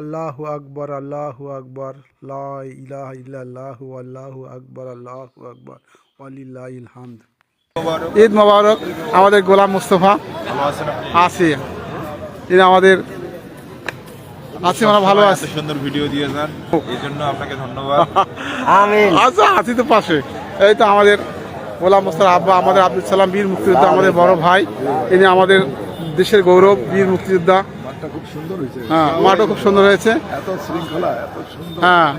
আল্লাহ আকবর আল্লাহ আকবর লা ইলাহা ইল্লাল্লাহ আল্লাহু আকবর আল্লাহ আকবর ওয়ালিল্লাহিল হামদ। ঈদ মোবারক আমাদের গোলাম মুস্তফা আছেন তিনি আমাদের আছি আমরা ভালো আছি। সুন্দর ভিডিও দিয়ে যান এই জন্য আপনাকে ধন্যবাদ। আচ্ছা আছি তো পাশে। এই তো আমাদের গোলাম মোস্তার আব্বা আমাদের আব্দুল সালাম বীর মুক্তিযোদ্ধা আমাদের বড় ভাই। ইনি আমাদের দেশের গৌরব বীর মুক্তিযোদ্ধা। মাঠটা খুব সুন্দর হয়েছে। হ্যাঁ মাঠও খুব সুন্দর হয়েছে। এত শৃঙ্খলা এত সুন্দর। হ্যাঁ।